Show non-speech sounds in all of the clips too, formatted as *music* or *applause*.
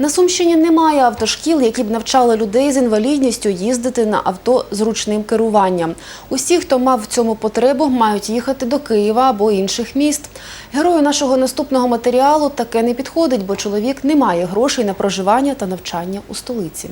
На Сумщині немає автошкіл, які б навчали людей з інвалідністю їздити на авто з ручним керуванням. Усі, хто мав в цьому потребу, мають їхати до Києва або інших міст. Герою нашого наступного матеріалу таке не підходить, бо чоловік не має грошей на проживання та навчання у столиці.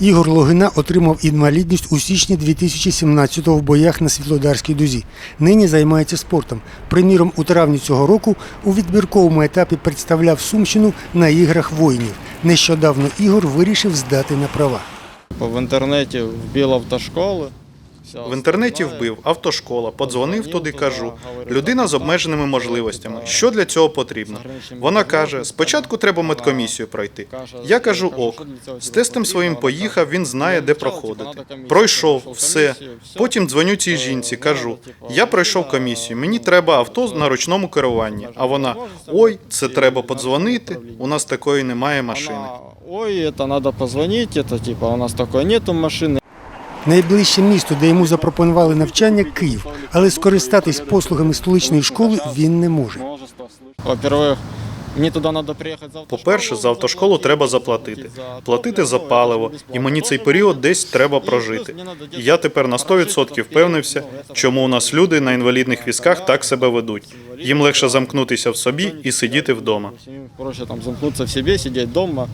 Ігор Логина отримав інвалідність у січні 2017-го в боях на Світлодарській дузі. Нині займається спортом. Приміром, у травні цього року у відбірковому етапі представляв Сумщину на іграх воїнів. Нещодавно Ігор вирішив здати на права. В інтернеті вбив автошколи. В інтернеті вбив автошкола, подзвонив туди, кажу. Людина з обмеженими можливостями. Що для цього потрібно? Вона каже: спочатку треба медкомісію пройти. Я кажу ок. З тестом своїм поїхав, він знає, де проходити. Пройшов все. Потім дзвоню цій жінці, кажу: я пройшов комісію, мені треба авто на ручному керуванні. А вона: ой, це треба подзвонити. У нас такої немає машини. Вона, Ой, это надо позвонить, это типа у нас такой нету машины. Найближче місто, де йому запропонували навчання Київ, але скористатись послугами столичної школи він не може. Мені туди треба приїхати за По-перше, за автошколу треба заплатити. Платити за паливо, і мені цей період десь треба прожити. І я тепер на 100% впевнився, чому у нас люди на інвалідних візках так себе ведуть. Їм легше замкнутися в собі і сидіти вдома. Проще там замкнутися в себе, сидіти вдома.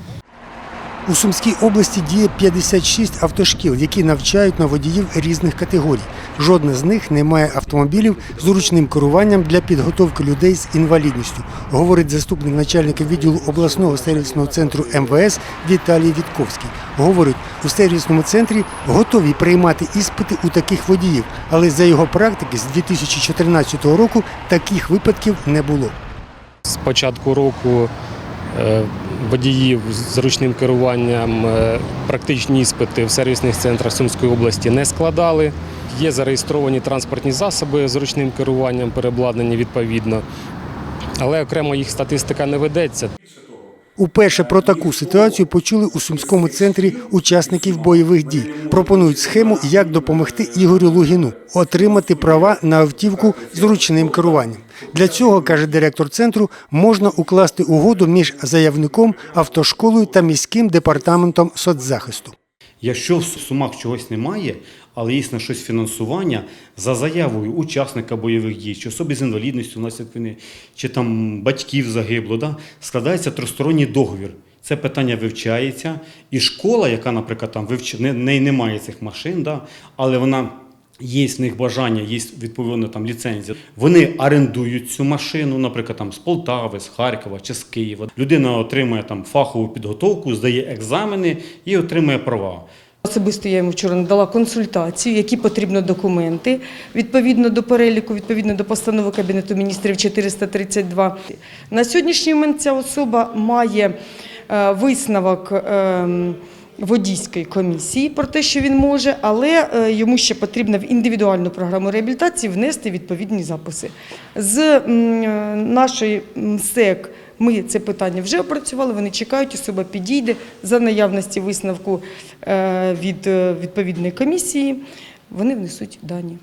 У Сумській області діє 56 автошкіл, які навчають на водіїв різних категорій. Жодна з них не має автомобілів з ручним керуванням для підготовки людей з інвалідністю, говорить заступник начальника відділу обласного сервісного центру МВС Віталій Вітковський. Говорить, у сервісному центрі готові приймати іспити у таких водіїв, але за його практики з 2014 року таких випадків не було. З початку року водіїв з ручним керуванням е, практичні іспити в сервісних центрах Сумської області не складали. Є зареєстровані транспортні засоби з ручним керуванням, переобладнані відповідно, але окремо їх статистика не ведеться. Уперше про таку ситуацію почули у Сумському центрі учасників бойових дій. Пропонують схему, як допомогти Ігорю Лугіну отримати права на автівку з ручним керуванням. Для цього, каже директор центру, можна укласти угоду між заявником, автошколою та міським департаментом соцзахисту. Якщо в Сумах чогось немає, але є на щось фінансування за заявою учасника бойових дій, чи особи з інвалідністю внаслідок війни, чи там батьків загибло, да, складається тристоронній договір. Це питання вивчається, і школа, яка, наприклад, там вивч... не, не, немає цих машин, да, але вона. Є в них бажання, є відповідно там ліцензія. Вони орендують цю машину, наприклад, там з Полтави, з Харкова чи з Києва. Людина отримує там фахову підготовку, здає екзамени і отримує права. Особисто я йому вчора надала консультацію, які потрібно документи відповідно до переліку, відповідно до постанови Кабінету міністрів 432. На сьогоднішній момент ця особа має е, висновок. Водійської комісії про те, що він може, але е, йому ще потрібно в індивідуальну програму реабілітації внести відповідні записи. З е, нашої МСЕК ми це питання вже опрацювали. Вони чекають, особа підійде за наявності висновку е, від відповідної комісії. Вони внесуть дані.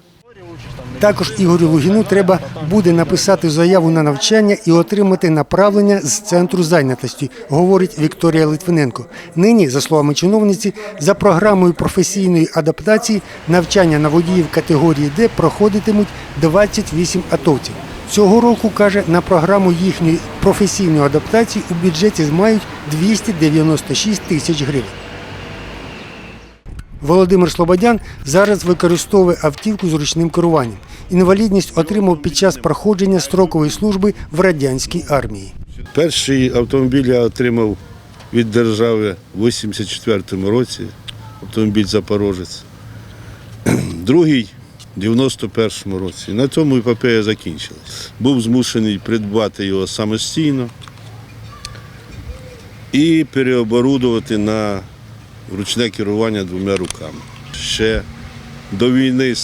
Також Ігорю Лугіну треба буде написати заяву на навчання і отримати направлення з центру зайнятості, говорить Вікторія Литвиненко. Нині, за словами чиновниці, за програмою професійної адаптації навчання на водіїв категорії Д проходитимуть 28 атовців. Цього року, каже, на програму їхньої професійної адаптації у бюджеті мають 296 тисяч гривень. Володимир Слободян зараз використовує автівку з ручним керуванням. Інвалідність отримав під час проходження строкової служби в радянській армії. Перший автомобіль я отримав від держави в 84-му році, автомобіль Запорожець. *clears throat* Другий в 91-му році. На цьому епопея закінчилась. Був змушений придбати його самостійно і переоборудувати на ручне керування двома руками. Ще до війни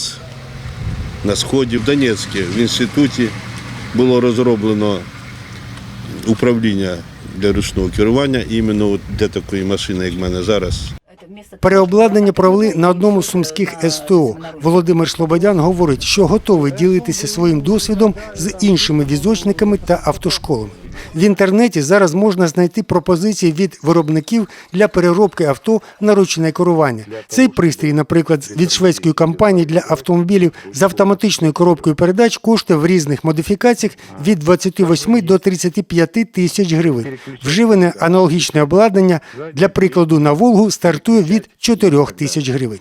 на сході в Донецьку в інституті було розроблено управління для ручного керування, іменно для такої машини, як в мене зараз, Переобладнання провели на одному з сумських СТО. Володимир Слободян говорить, що готовий ділитися своїм досвідом з іншими візочниками та автошколами. В інтернеті зараз можна знайти пропозиції від виробників для переробки авто на ручне керування. Цей пристрій, наприклад, від шведської компанії для автомобілів з автоматичною коробкою передач коштує в різних модифікаціях від 28 до 35 тисяч гривень. Вживане аналогічне обладнання для прикладу на Волгу стартує від 4 тисяч гривень.